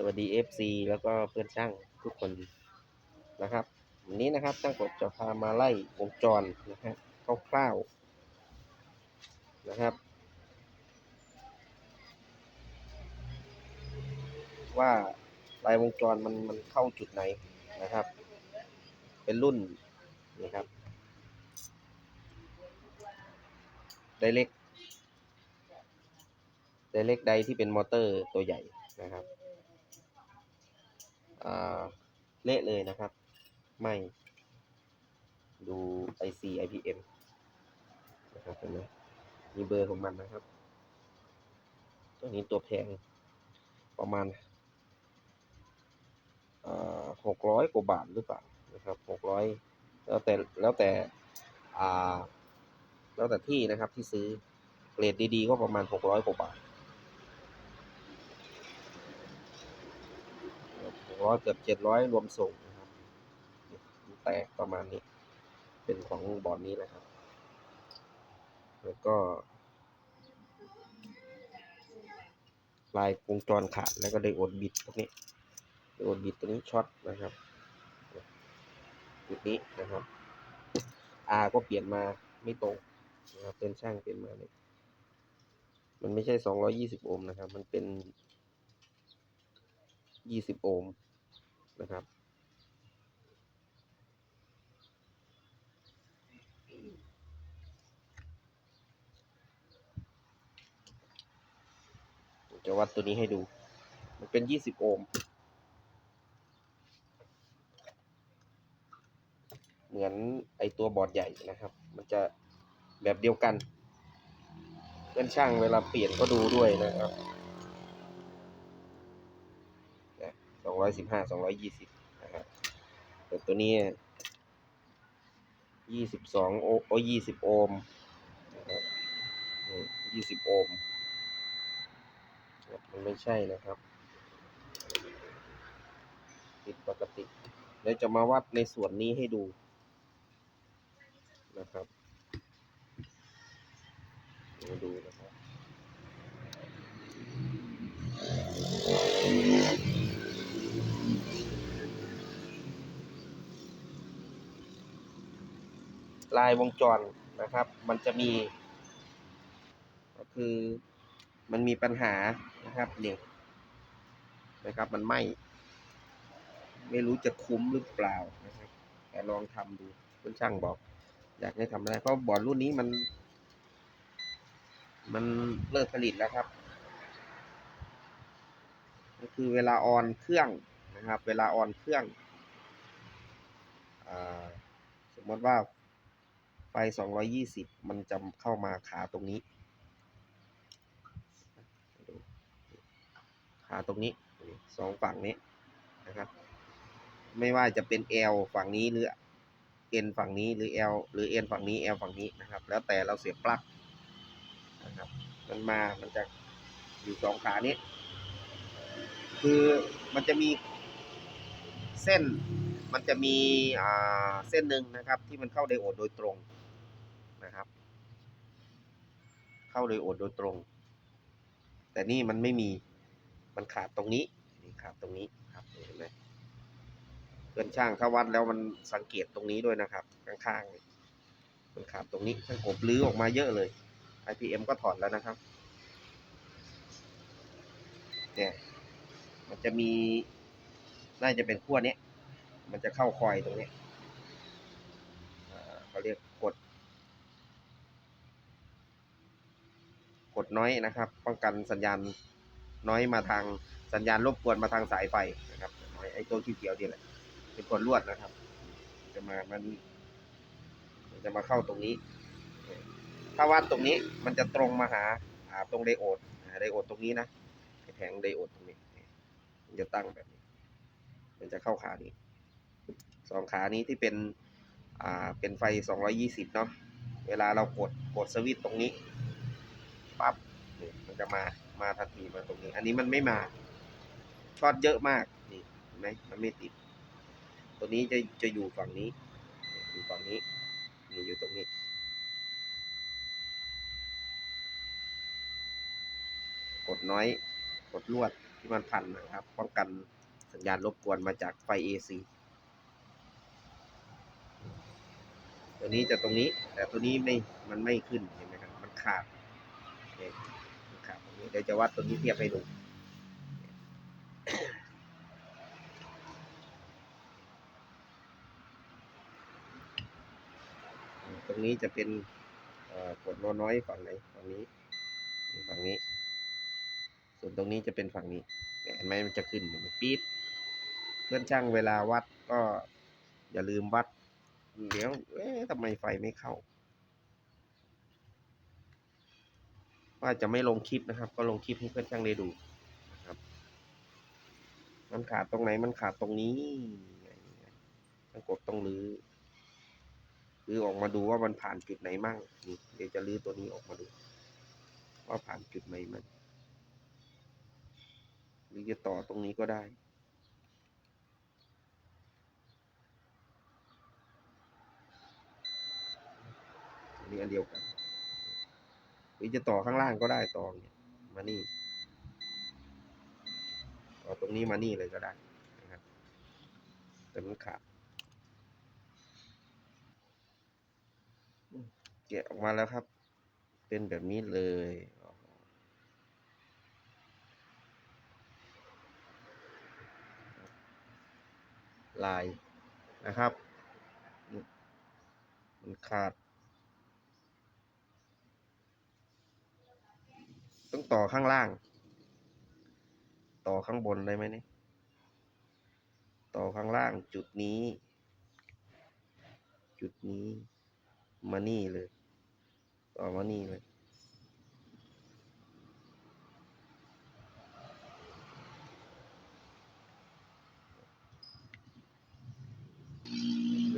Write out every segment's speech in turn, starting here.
สวัสดี FC แล้วก็เพื่อนช่างทุกคนนะครับ วันนี้นะครับช่างกดจะพามาไล่วงจรนะฮะคร่าวๆนะครับ ว่าลายวงจรมันมันเข้าจุดไหนนะครับ เป็นรุ่นนี่ครับไดเล็กไดเล็กไดที่เป็นมอเตอร์ตัวใหญ่นะครับ เละเลยนะครับ ไม่ ดู IC IPM นะครับเห็นไหมมีเบอร์ของมันนะครับ ตัวนี้ตัวแพงประมาณหกร้อยกว่าบาทหรือเปล่านะครับหกร้อยแล้วแต่แล้วแต่แล้วแต่ที่นะครับที่ซื้อเกรดดีๆ ก็ประมาณหกร้อยกว่าบาทหก ร้อยเกือบเจ็ดร้อยรวมส่งนะครับแตกประมาณนี้ เป็นของบอร์ดนี้นะครับ แล้วก็ ลายวงจรขาดแล้วก็ไดโอดบิดตรงนี้ไดโอดบิดตัวนี้ช็อตนะครับจุดนี้นะครับ R ก็เปลี่ยนมาไม่ตรงนะครับเป็นช่างเปลี่ยนมาเนี่ยมันไม่ใช่สองร้อยี่สิบโอห์มนะครับ มันเป็นยี่สิบโอห์ม นะครับ จะวัดตัวนี้ให้ดู มันเป็นยี่สิบโอห์มเหมือนไอตัวบอร์ดใหญ่นะครับ มันจะแบบเดียวกัน เพื่อนช่างเวลาเปลี่ยนก็ดูด้วยนะครับส องร้อยสิบห้าสองร้อยยี่สิบนะครับแต่ตัวนี้ยี่สิบสองโอโอยี่สิบโอห์มนะครับยี่สิบโอห์มมันไม่ใช่นะครับผิดปกติเดี๋ยวจะมาวัดในส่วนนี้ให้ดูนะครับมาดูนะ ลายวงจรนะครับ มันจะมี ก็คือมันมีปัญหานะครับนี่นะครับมันไหมไม่รู้จะคุ้มหรือเปล่านะครับ แต่ลองทำดูคุณช่างบอก อยากให้ทำได้เพราะบอร์ดรุ่นนี้มัน มันเลิกผลิตแล้วครับ ก็คือเวลาออนเครื่องนะครับ เวลาออนเครื่องอสมมติว่า ไฟ220 มันจะเข้ามาขาตรงนี้ ขาตรงนี้สองฝั่งนี้นะครับ ไม่ว่าจะเป็น L ฝั่งนี้หรือ N ฝั่งนี้หรือ L หรือ N ฝั่งนี้ L ฝั่งนี้นะครับ แล้วแต่เราเสียบปลั๊กนะครับมันมามันจะอยู่สองขานี้ คือมันจะมีเส้นมันจะมีอ่าเส้นหนึ่งนะครับที่มันเข้าไดโอดโดยตรง นะครับ เข้าไดโอดโดยตรง แต่นี่มันไม่มีมันขาดตรงนี้นี่ขาดตรงนี้ครับเห็นไหมเพื่อนช่างถ้าวัดแล้วมันสังเกตตรงนี้ด้วยนะครับ ข้างๆมันขาดตรงนี้ท่านกบลื้อออกมาเยอะเลย IPM ก็ถอดแล้วนะครับเนี่ยมันจะมีน่าจะเป็นขั้วนี้มันจะเข้าคอยตรงนี้เขาเรียกกด กด น้อยนะครับ ป้องกันสัญญาณน้อยมาทางสัญญาณรบกวนมาทางสายไฟนะครับไอ้ตัวที่เขียวนี่แหละเป็นกดลวดนะครับ จะมามันมันจะมาเข้าตรงนี้ ถ้าวัดตรงนี้มันจะตรงมาหาหาตรงไดโอดหาไดโอดตรงนี้นะแผงไดโอดตรงนี้มันจะตั้งแบบนี้ มันจะเข้าขานี้สองขานี้ที่เป็นอ่าเป็นไฟ 220 เนาะเวลาเรากดกดสวิตช์ตรงนี้ ปั๊บนี่มันจะมามาทันทีมาตรงนี้ อันนี้มันไม่มาช็อตเยอะมากนี่เห็นไหมมันไม่ติด ตัวนี้จะจะอยู่ฝั่งนี้ อยู่ฝั่งนี้นี่อยู่ตรงนี้กดน้อยกดลวดที่มันพันนะครับ ป้องกันสัญญาณรบกวนมาจากไฟ AC ตัวนี้จะตรงนี้ แต่ตัวนี้ไม่มันไม่ขึ้นเห็นไหมครับมันขาดเนี่ยมันขาดตรงนี้ เดี๋ยวจะวัดตัวนี้เทียบให้ดูตรงนี้จะเป็นกดโนน้อยฝั่งไหนฝั่งนี้ฝั่งนี้ ส่วนตรงนี้จะเป็นฝั่งนี้เนี่ยเห็นไหมมันจะขึ้นมันปี๊ดเพื่อนช่างเวลาวัดก็อย่าลืมวัด เดี๋ยวเอ๊ะทำไมไฟไม่เข้า ว่าจะไม่ลงคลิปนะครับ ก็ลงคลิปให้เพื่อนช่างได้ดูนะครับ มันขาดตรงไหนมันขาดตรงนี้ต้องกดต้องรื้อรื้อออกมาดูว่ามันผ่านจุดไหนมั่งนี่เดี๋ยวจะรื้อตัวนี้ออกมาดู ว่าผ่านจุดไหนมั่งหรือจะต่อตรงนี้ก็ได้อันนี้อันเดียวกัน หรือจะต่อข้างล่างก็ได้ต่อเนี่ยมานี่ต่อตรงนี้มานี่เลยก็ได้นะครับแต่มันขาดอืมแกะออกมาแล้วครับ เป็นแบบนี้เลยลายนะครับ มันขาด ต้องต่อข้างล่าง ต่อข้างบนได้ไหมเนี่ยต่อข้างล่างจุดนี้ จุดนี้มานี่เลย ต่อมานี่เลย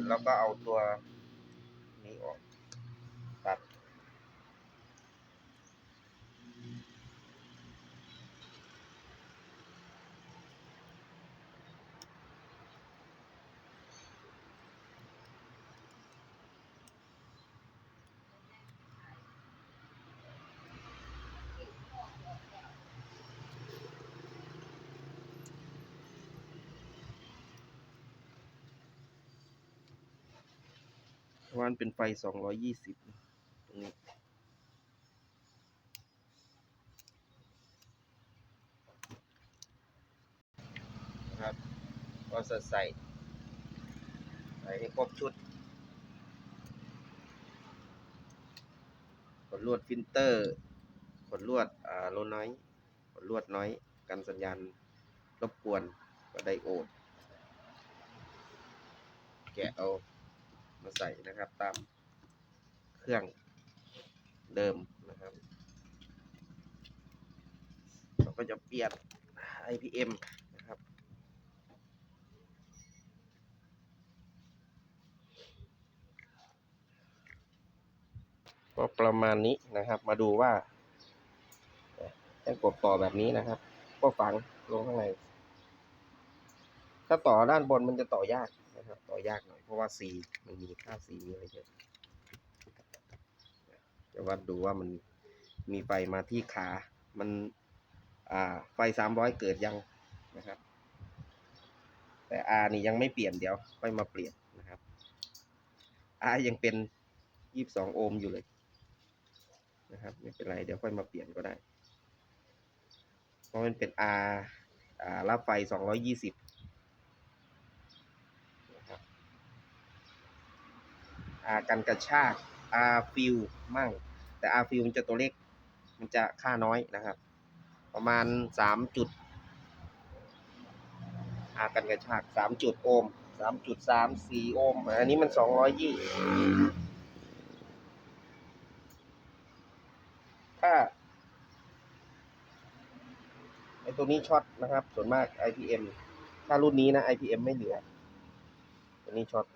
แล้วก็เอาตัวนี้ออก ตัด เพราะว่า มันเป็นไฟสองร้อยยี่สิบตรงนี้ครับก็จะใส่ใส่ให้ครบชุดขนลวดฟิลเตอร์ขนลวดอ่าโลน้อยขนลวดน้อย กันสัญญาณรบกวนก็ไดโอด แกะเอา มาใส่นะครับ ตามเครื่องเดิมนะครับเราก็จะเปลี่ยน IPM นะครับ ก็ประมาณนี้นะครับ มาดูว่าแค่กดต่อแบบนี้นะครับ ก็ฝังลงข้างในถ้าต่อด้านบนมันจะต่อยากนะครับ ต่อยากหน่อย ราะว่าสีมันมีค่าสีมีอะไรเยอะจะวัดดูว่ามันมีไฟมาที่ขา มันอ่าไฟสามร้อยเกิดยังนะครับ แต่ R นี่ยังไม่เปลี่ยนเดี๋ยวค่อยมาเปลี่ยนนะครับ R ยังเป็นยี่สิบสองโอห์มอยู่เลยนะครับไม่เป็นไรเดี๋ยวค่อยมาเปลี่ยนก็ได้ เพราะมันเป็น R อ่ารับไฟสองร้อยยี่สิบ อากันกระชากอาฟิลมั่ง แต่อาฟิลมันจะตัวเล็ก มันจะค่าน้อยนะครับ ประมาณสามจุดอากันกระชากสามจุดโอห์มสามจุดสามสี่โอห์มอันนี้มันสองร้อยยี่ถ้าไอตัวนี้ช็อตนะครับ ส่วนมาก IPM ถ้ารุ่นนี้นะ IPM ไม่เหลือ ตัวนี้ช็อต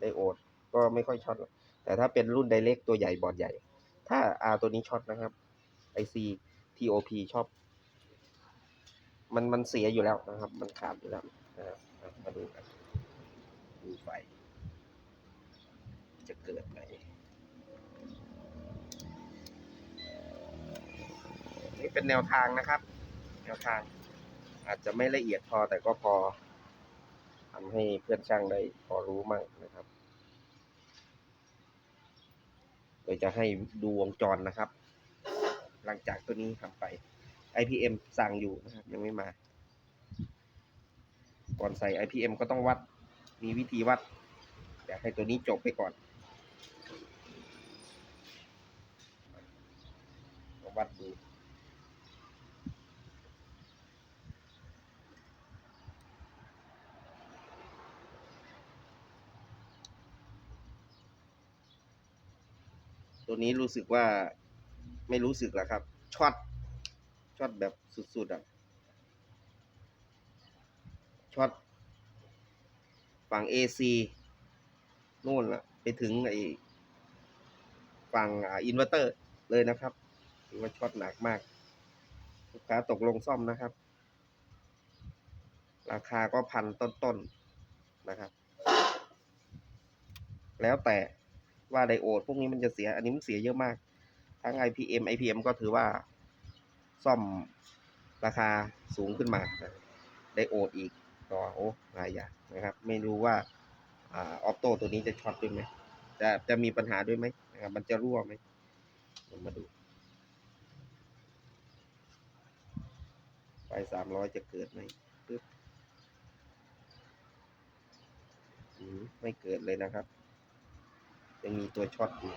ไดโอด ก็ไม่ค่อยช็อตแต่ถ้าเป็นรุ่นไดเ c กตัวใหญ่บอร์ดใหญ่ ถ้า R ตัวนี้ช็อตนะครับ IC TOP ชอบ มันมันเสียอยู่แล้วนะครับ มันขาดอยู่แล้วนะครับมาดูกันดูไฟ จะเกิดไหมนี่เป็นแนวทางนะครับ แนวทาง อาจจะไม่ละเอียดพอแต่ก็พอทำให้เพื่อนช่างได้พอรู้มั่งนะครับ โดยจะให้ดูวงจรนะครับ หลังจากตัวนี้ทำไป IPM สั่งอยู่นะครับ ยังไม่มา ก่อนใส่ IPM ก็ต้องวัด มีวิธีวัดอยากให้ตัวนี้จบไปก่อนวัดดู ตัวนี้รู้สึกว่าไม่รู้สึกแล้วครับช็อตช็อตแบบสุดๆอะช็อตฝั่ง AC นู่นละไปถึงไอฝั่งอินเวอร์เตอร์เลยนะครับถือว่าช็อตหนักมากลูกค้าตกลงซ่อมนะครับ ราคาก็พันต้นๆนะครับ แล้วแต่ ว่าไดโอด พวกนี้มันจะเสีย อันนี้มันเสียเยอะมาก ทั้ง IPM IPM ก็ถือว่าซ่อมราคาสูงขึ้นมาไดโอดอีกก็โอ้หลายอย่างนะครับ ไม่รู้ว่าอออโต้ตัวนี้จะช็อตด้วยไหมจะจะมีปัญหาด้วยไหมนะครับมันจะรั่วไหมมาดูไฟสามร้อยจะเกิดไหมปึ๊บไม่เกิดเลยนะครับ ยังมีตัวช็อตอยู่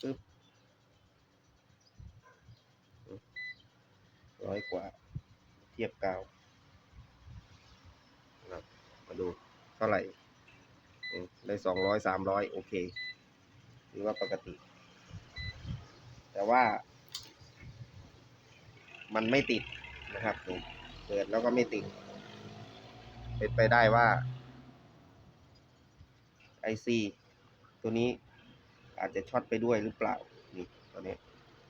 ปึ๊บร้อยกว่า เทียบกาวนะครับมาดูเท่าไหร่ได้สองร้อยสามร้อยโอเคือว่าปกติ แต่ว่า มันไม่ติดนะครับนี่เปิดแล้วก็ไม่ติด เป็นไปได้ว่า IC ตัวนี้อาจจะช็อตไปด้วยหรือเปล่า นี่ตัวนี้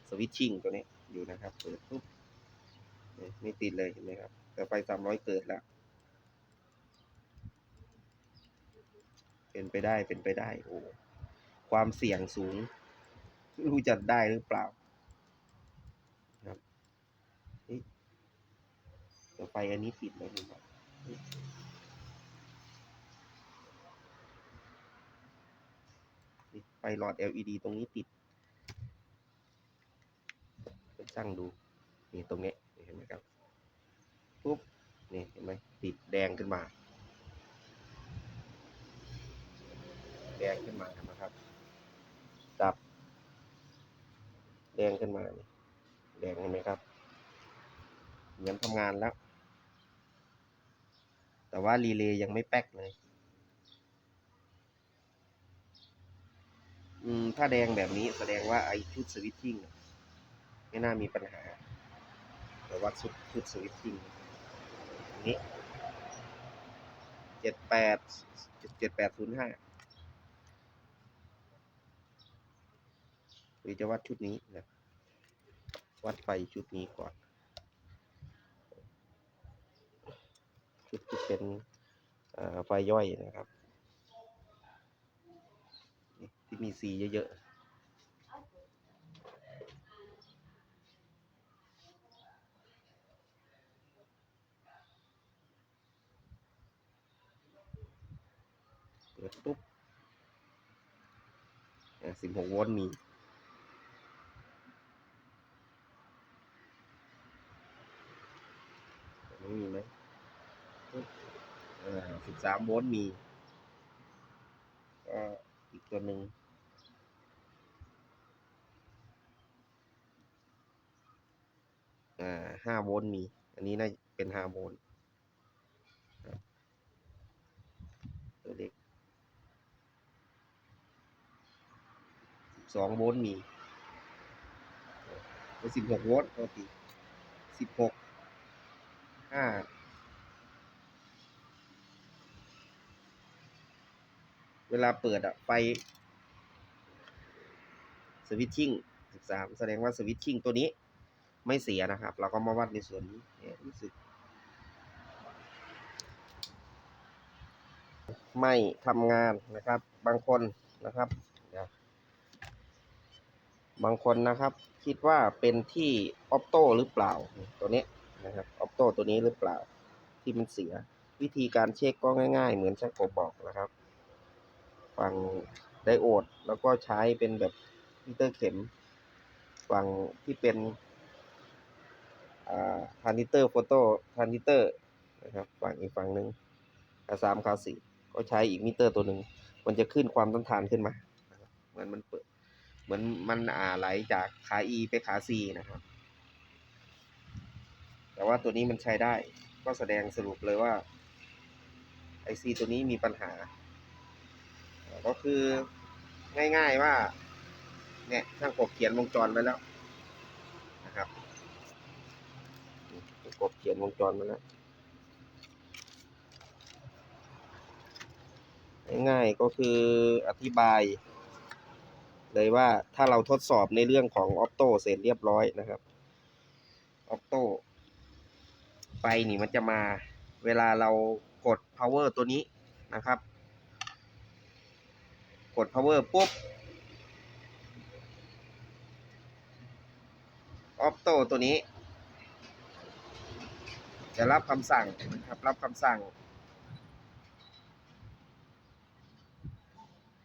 สวิตชิ่งตัวนี้อยู่นะครับ เปิดปุ๊บไม่ติดเลยเห็นไหมครับ แต่ไฟสามร้อยเกิดแล้ว เป็นไปได้เป็นไปได้โอ้ ความเสี่ยงสูงไม่รู้จะได้หรือเปล่าครับนี่แต่ไฟอันนี้ติดแล้วนี่ครับไฟหลอด LED ตรงนี้ติดไปช่างดู นี่ตรงนี้เห็นไหมครับ ปุ๊บ นี่เห็นไหมติดแดงขึ้นมา แดงขึ้นมาครับ แดงขึ้นมานี่แดงเห็นไหมครับ เหมือนทำงานแล้ว แต่ว่ารีเลย์ยังไม่แป๊กเลยอืมถ้าแดงแบบนี้แสดงว่าไอชุดสวิตชิ่งไม่น่ามีปัญหา แต่ว่าชุดชุดสวิตชิ่งนนี้เจ็ดแปดเจ็ดแปดศูนย์ห้า รือจะวัดชุดนี้นะวัดไฟชุดนี้ก่อน ชุดที่เป็นไฟย่อยนะครับ ที่มีสีเยอะๆเปิดปุ๊บสิบหกโวลต์มี ไมีไหมสิบสามโวลต์มีก็อีกตัวหนึ่งอ่าห้าโวลต์มี อันนี้น่าเป็นห้าโวลต์ตัวเล็กสิบสองโวลต์มีสิบหกโวลต์ปกติสิบหก ห้าเวลาเปิดอะไฟสวิตชิ่งสิบสามแสดงว่าสวิตชิ่งตัวนี้ไม่เสียนะครับ เราก็มาวัดในส่วนนี้รู้สึกไม่ทำงานนะครับ บางคนนะครับบางคนนะครับ คิดว่าเป็นที่ออปโต้หรือเปล่าตัวนี้ นะครับออปโต้ตัวนี้หรือเปล่าที่มันเสีย วิธีการเช็คก็ง่าย ๆ เหมือนช่างโกบอกนะครับฝั่งไดโอดแล้วก็ใช้เป็นแบบมิเตอร์เข็มฝั่งที่เป็นทานิเตอร์โฟโต้ทานิเตอร์นะครับฝั่งอีกฝั่งหนึ่งคาสามคาสี่ก็ใช้อีกมิเตอร์ตัวหนึ่งมันจะขึ้นความต้านทานขึ้นมาเหมือนมันเปิด เหมือนมันอ่าไหลจากขา E ไปขา C นะครับ แต่ว่าตัวนี้มันใช้ได้ ก็แสดงสรุปเลยว่า IC ตัวนี้มีปัญหา ก็คือง่ายๆว่า เนี่ยช่างกบเขียนวงจรไว้แล้วนะครับกบเขียนวงจรไว้แล้วง่ายๆก็คืออธิบาย เลยว่าถ้าเราทดสอบในเรื่องของออ t โตเสร็จเรียบร้อยนะครับออ t โต ไฟนี่มันจะมาเวลาเรากด power ตัวนี้นะครับ กด power ปุ๊บออ t โตตัวนี้ จะรับคำสั่งนะครับ รับคำสั่ง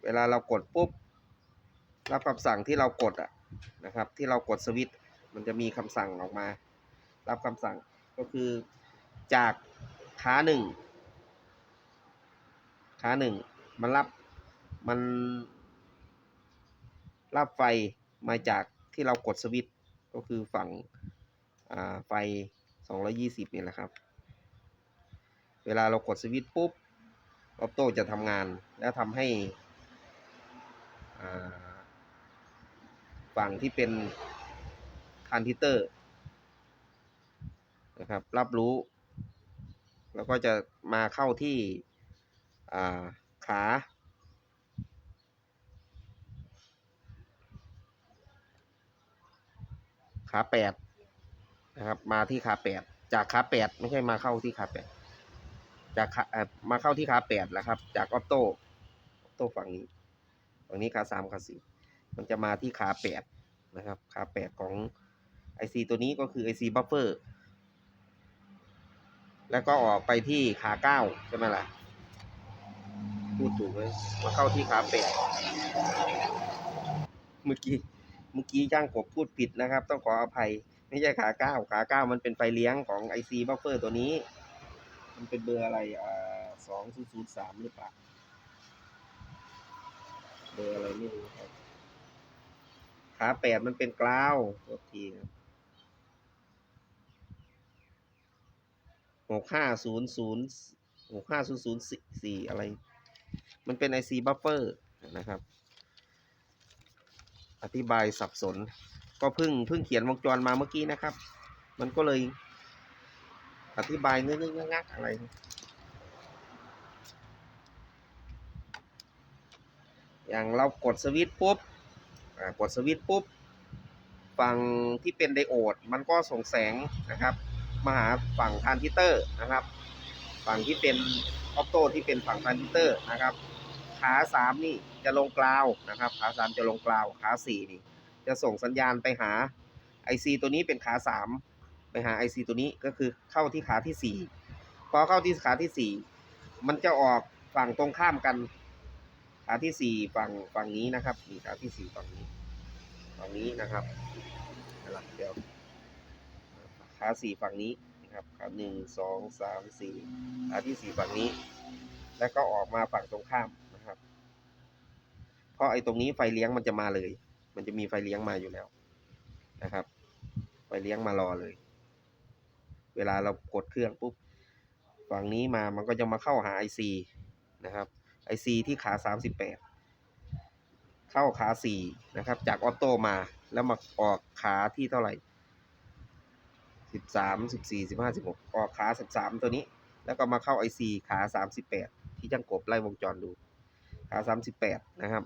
เวลาเรากดปุ๊บ รับคำสั่งที่เรากดอะนะครับ ที่เรากดสวิตช์มันจะมีคำสั่งออกมา รับคำสั่ง ก็คือจากขาหนึ่งขาหนึ่งมันรับมันรับไฟมาจากที่เรากดสวิตช์ก็คือฝั่งอ่าไฟ 220 นี่แหละครับ เวลาเรากดสวิตช์ปุ๊บออโต้จะทำงานแล้วทำให้อ่าฝั่งที่เป็นทรานซิเตอร์ นะครับ รับรู้ แล้วก็จะมาเข้าที่าขา ขาแปดนะครับ มาที่ขาแปดจากขาแปดไม่ใช่มาเข้าที่ขาแปดจากขาเออมาเข้าที่ขาแปดแล้วครับ จากออโต้ออโต้ฝั่งนี้ ฝั่งนี้ขาสามขาสี่มันจะมาที่ขาแปดนะครับ ขาแปดของ IC ตัวนี้ก็คือ IC buffer แล้วก็ออกไปที่ขาเก้าใช่ไหมล่ะพูดถูกเลยมาเข้าที่ขาแปดเมื่อกี้เมื่อกี้ย่างกบพูดผิดนะครับ ต้องขออภัย ไม่ใช่ขาเก้าขาเก้ามันเป็นไฟเลี้ยงของ IC buffer ตัวนี้ มันเป็นเบอร์อะไรอ่าสองศูนย์ศูนย์สามหรือเปล่าเบอร์อะไรไม่รู้ครับขาแปดมันเป็นกล้าวตัวทีครับ หกห้าศูนย์ศูนย์หกห้าศูนย์ศูนย์สี่อะไร มันเป็น IC buffer นะครับ อธิบายสับสน ก็เพิ่งเพิ่งเขียนวงจรมาเมื่อกี้นะครับ มันก็เลย อธิบายเนื้อเงักๆอะไรอย่างเรากดสวิตช์ปุ๊บ กดสวิตช์ปุ๊บ ฝั่งที่เป็นไดโอดมันก็ส่งแสงนะครับ มาหาฝั่งทานซิเตอร์นะครับ ฝั่งที่เป็นออปโตที่เป็นฝั่งทานซิเตอร์นะครับ ขาสามนี่จะลงกราวนะครับ ขาสามจะลงกราว ขาสี่นี่ จะส่งสัญญาณไปหา IC ตัวนี้เป็นขาสามไปหา IC ตัวนี้ก็คือเข้าที่ขาที่สี่พอเข้าที่ขาที่สี่มันจะออกฝั่งตรงข้ามกันขาที่สี่ฝั่งฝั่งนี้นะครับขาที่สี่ฝั่งนี้ฝั่งนี้นะครับนะครับเดี๋ยว ขาสี่ฝั่งนี้นะครับขาหนึ่งสองสามสี่ขาที่สี่ฝั่งนี้ แล้วก็ออกมาฝั่งตรงข้ามนะครับ เพราะไอ้ตรงนี้ไฟเลี้ยงมันจะมาเลย มันจะมีไฟเลี้ยงมาอยู่แล้วนะครับ ไฟเลี้ยงมารอเลย เวลาเรากดเครื่องปุ๊บฝั่งนี้มามันก็จะมาเข้าหา IC นะครับ IC ที่ขา 38 เข้าขา 4 นะครับ จากออโต้มาแล้วมาออกขาที่เท่าไหร่ 13 14 15 16ออกขา13ตัวนี้ แล้วก็มาเข้า IC ขา38ที่จังกบไล่วงจรดู ขา38นะครับ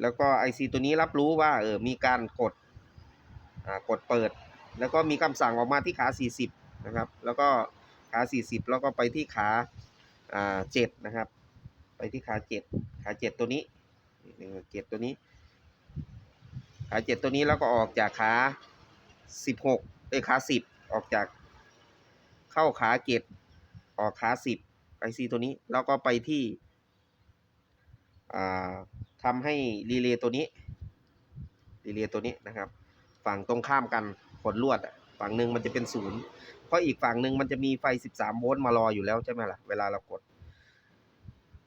แล้วก็ IC ตัวนี้รับรู้ว่าเออมีการกดอ่ากดเปิด แล้วก็มีคำสั่งออกมาที่ขา40นะครับ แล้วก็ขา40แล้วก็ไปที่ขาอ่า7นะครับ ไปที่ขาเจ็ดขาเจ็ดตัวนี้หนึ่งเจ็ดตัวนี้ ขาเจ็ดตัวนี้แล้วก็ออกจากขาสิบหก เอ้ขาสิบออกจากเข้าขาเจ็ดออกขาสิบไอซีตัวนี้ แล้วก็ไปที่อ่าทำให้รีเลย์ตัวนี้รีเลย์ตัวนี้นะครับ ฝั่งตรงข้ามกันผลลวดฝั่งหนึ่งมันจะเป็นศูนย์เพราะอีกฝั่งหนึ่งมันจะมีไฟ 13 โวลต์มารออยู่แล้วใช่ไหมล่ะเวลาเรากด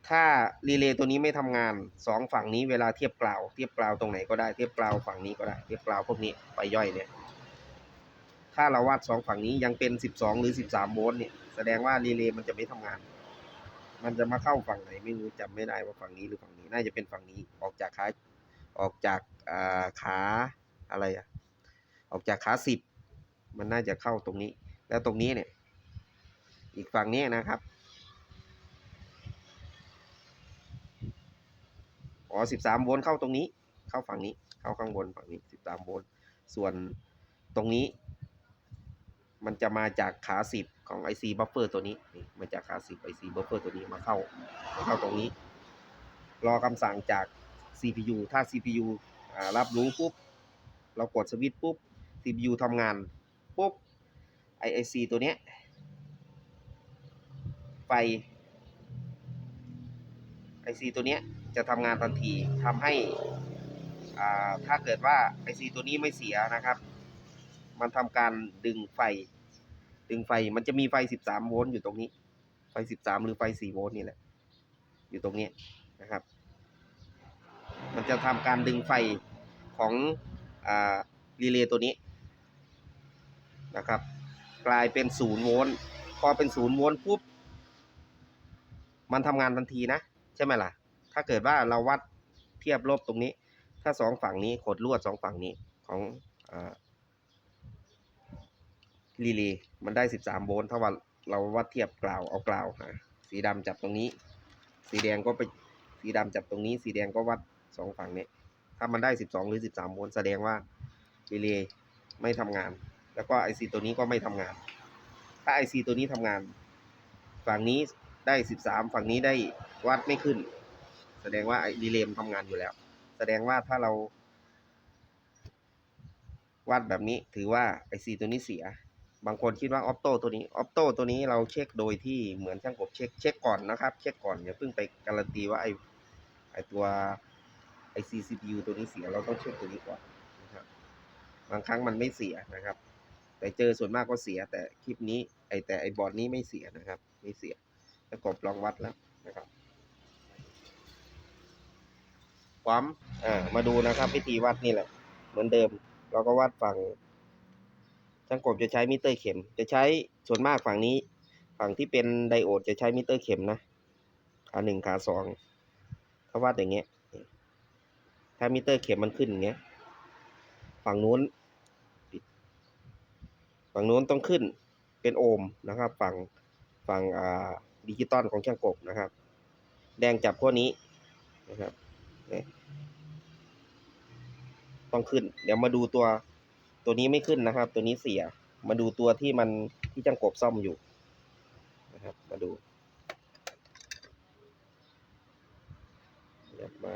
ถ้ารีเลย์ตัวนี้ไม่ทำงานสองฝั่งนี้เวลาเทียบกล่าว เทียบกล่าวตรงไหนก็ได้เทียบกล่าวฝั่งนี้ก็ได้เทียบกล่าวพวกนี้ไปย่อยเนี่ย ถ้าเราวัดสองฝั่งนี้ยังเป็น12หรือ13โวลต์เนี่ยแสดงว่ารีเลย์มันจะไม่ทำงาน มันจะมาเข้าฝั่งไหนไม่รู้จำไม่ได้ว่าฝั่งนี้หรือฝั่งนี้น่าจะเป็นฝั่งนี้ออกจากขาออกจากขาอะไรอะออกจากขาสิบมันน่าจะเข้าตรงนี้ แล้วตรงนี้เนี่ย อีกฝั่งนี้นะครับอ๋อสิบสามโวลต์เข้าตรงนี้ เข้าฝั่งนี้ เข้าข้างบนฝั่งนี้สิบสามโวลต์ส่วนตรงนี้ มันจะมาจากขาสิบของ IC buffer ตัวนี้นี่มาจากขาสิบ IC buffer ตัวนี้มาเข้ามาเข้าตรงนี้ รอคำสั่งจาก CPU ถ้า CPU รับรู้ปุ๊บ เรากดสวิตช์ปุ๊บ CPU ทำงานปุ๊บ IIC ตัวเนี้ยไฟ IC ตัวเนี้ยจะทำงานทันทีทำให้ถ้าเกิดว่า IC ตัวนี้ไม่เสียนะครับ มันทำการดึงไฟ ดึงไฟมันจะมีไฟ 13 โวลต์อยู่ตรงนี้ ไฟ 13 หรือไฟ 4 โวลต์นี่แหละ อยู่ตรงนี้นะครับ มันจะทำการดึงไฟของอ่ารีเลย์ตัวนี้นะครับ กลายเป็นศูนย์โวลต์พอเป็นศูนย์โวลต์ปุ๊บ มันทำงานทันทีนะ ใช่ไหมล่ะ ถ้าเกิดว่าเราวัดเทียบลบตรงนี้ ถ้าสองฝั่งนี้ขดลวดสองฝั่งนี้ของอ่า รีเลย์มันได้ 13 โวลต์ถ้าว่าเราวัดเทียบกล่าวเอากล่าวหาสีดำจับตรงนี้ สีแดงก็ไปสีดำจับตรงนี้ สีแดงก็วัดสองฝั่งนี้ถ้ามันได้ 12 หรือ 13 โวลต์แสดงว่ารีเลย์ไม่ทำงาน แล้วก็ IC ตัวนี้ก็ไม่ทำงาน ถ้า IC ตัวนี้ทำงาน ฝั่งนี้ได้ 13 ฝั่งนี้ได้วัดไม่ขึ้น แสดงว่าไอรีเลย์มันทำงานอยู่แล้ว แสดงว่าถ้าเราวัดแบบนี้ถือว่า IC ตัวนี้เสีย บางคนคิดว่าออปโตตัวนี้ออปโตตัวนี้เราเช็คโดยที่เหมือนช่างกบเช็คเช็คก่อนนะครับ เช็คก่อนอย่าเพิ่งไปการันตีว่าไอไอตัวไอ CPU ตัวนี้เสียเราต้องเช็คตัวนี้ก่อนนะครับบางครั้งมันไม่เสียนะครับ แต่เจอส่วนมากก็เสีย แต่คลิปนี้ไอแต่ไอบอร์ดนี้ไม่เสียนะครับ ไม่เสียแล้วกบลองวัดแล้วนะครับความอ่ามาดูนะครับ วิธีวัดนี่แหละ เหมือนเดิม เราก็วัดฝั่ง ช่างกบจะใช้มิเตอร์เข็ม จะใช้ส่วนมากฝั่งนี้ ฝั่งที่เป็นไดโอดจะใช้มิเตอร์เข็มนะขาหนึ่งขาสองถ้าวัดอย่างเงี้ย ถ้ามิเตอร์เข็มมันขึ้นอย่างเงี้ย ฝั่งนู้น ฝั่งนู้นต้องขึ้นเป็นโอห์มนะครับ ฝั่งฝั่งอ่าดิจิตอลของช่างกบนะครับ แดงจับขั้วนี้นะครับเนี่ยต้องขึ้น เดี๋ยวมาดูตัว ตัวนี้ไม่ขึ้นนะครับ ตัวนี้เสีย มาดูตัวที่มันที่จังกบซ่อมอยู่นะครับ มาดูยับมา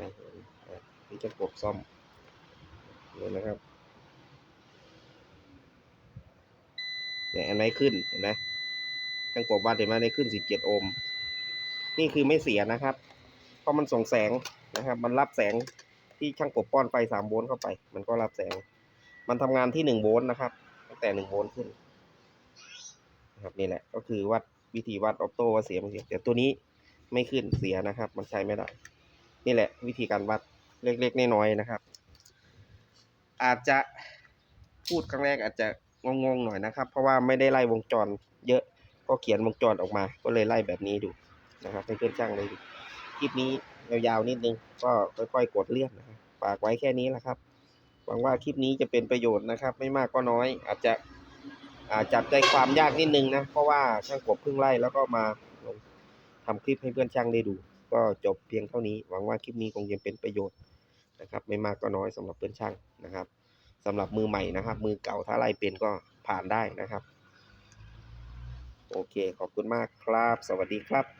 ที่จังกบซ่อมเนี่ยนะครับเนี่ยอันไหนขึ้นเห็นไหมจังกบวัดเห็นไหมในขึ้น17โอห์มนี่คือไม่เสียนะครับ เพราะมันส่งแสงนะครับ มันรับแสงที่ช่างกบป้อนไฟ3โวลต์เข้าไป มันก็รับแสง มันทำงานที่หนึ่งโวลต์นะครับ ตั้งแต่หนึ่งโวลต์ขึ้นนะครับนี่แหละก็คือวัดวิธีวัดออโต้ว่าเสียมันเสียแต่ตัวนี้ไม่ขึ้นเสียนะครับ มันใช้ไม่ได้ นี่แหละ วิธีการวัดเล็กๆน้อยๆนะครับ อาจจะพูดครั้งแรกอาจจะงงๆหน่อยนะครับ เพราะว่าไม่ได้ไล่วงจร เยอะก็เขียนวงจรออกมา ก็เลยไล่แบบนี้ดูนะครับให้เพื่อนช่างเลยดูคลิปนี้ยาวๆนิดนึง ก็ค่อยๆกดเลื่อนนะครับฝากไว้แค่นี้แหละครับ หวังว่าคลิปนี้จะเป็นประโยชน์นะครับ ไม่มากก็น้อย อาจจะอาจับใจความยากนิดนึงนะ เพราะว่าช่างกบเพิ่งไล่แล้วก็มาลงทำคลิปให้เพื่อนช่างได้ดู ก็จบเพียงเท่านี้ หวังว่าคลิปนี้คงจะเป็นประโยชน์นะครับ ไม่มากก็น้อยสำหรับเพื่อนช่างนะครับสำหรับมือใหม่นะครับ มือเก่าถ้าไล่เป็นก็ผ่านได้นะครับ โอเค ขอบคุณมากครับ สวัสดีครับ